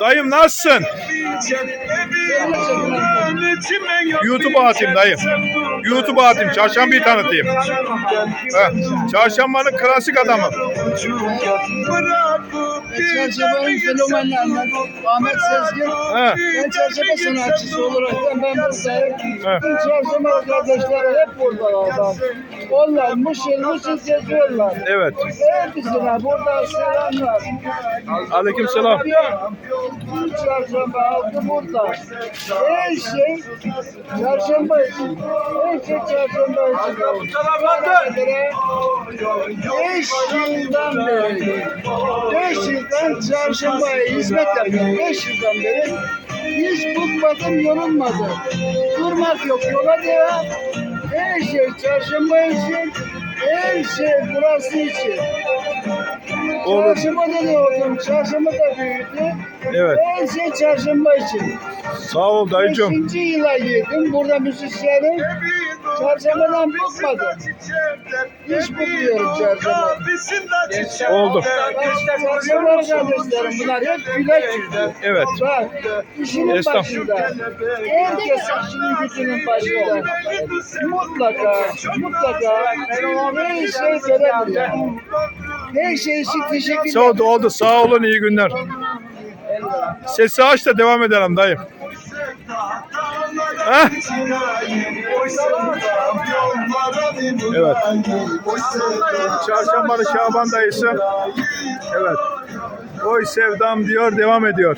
Dayım nasılsın? YouTube'a atayım dayım. YouTube'a atayım. Çarşambayı tanıtayım. He. Çarşambanın klasik adamı. Çerçevenin fenomenlerinden Ahmet Sezgin. He. Ben çerçeve sanatçısı olarak ben buradayım. Bütün çerçeve kardeşler hep buradalar. Onlar mışıl mışıl geziyorlar. Evet. Hepsine burada selamlar. Aleyküm selam. Bütün çarşamba halkı burada. Her şey çarşamba için. Her şey çarşamba için. Beş yıldan çarşambaya hizmet yapıyorum. Beş yıldan beri. Hiç bıkmadım, yorulmadım. Durmak yok, yola devam. Her şey çarşamba için. Her şey burası için. Oğlum. Çarşambada doğdum, çarşambada büyüdüm. Evet. Her şey çarşamba için. Sağ ol dayıcım. Beşinci yıla girdim. Burada müzisyenim. Çarşambadan bıkmadım. Hiç bıkmıyorum çarşamba. Oldu. Çarşamba kardeşlerim bunlar hep yüzlü. Evet. Bak işinin Esnaf. başında. Herkes işinin gücünün başında. Mutlaka, mutlaka her şey verebilir. Her şey için teşekkür Sağ ol, oldu. Sağ olun. iyi günler. Sesi aç da devam edelim dayım. Heh. Evet. Çarşambalı Şaban dayısı. Evet. Oy sevdam diyor devam ediyor.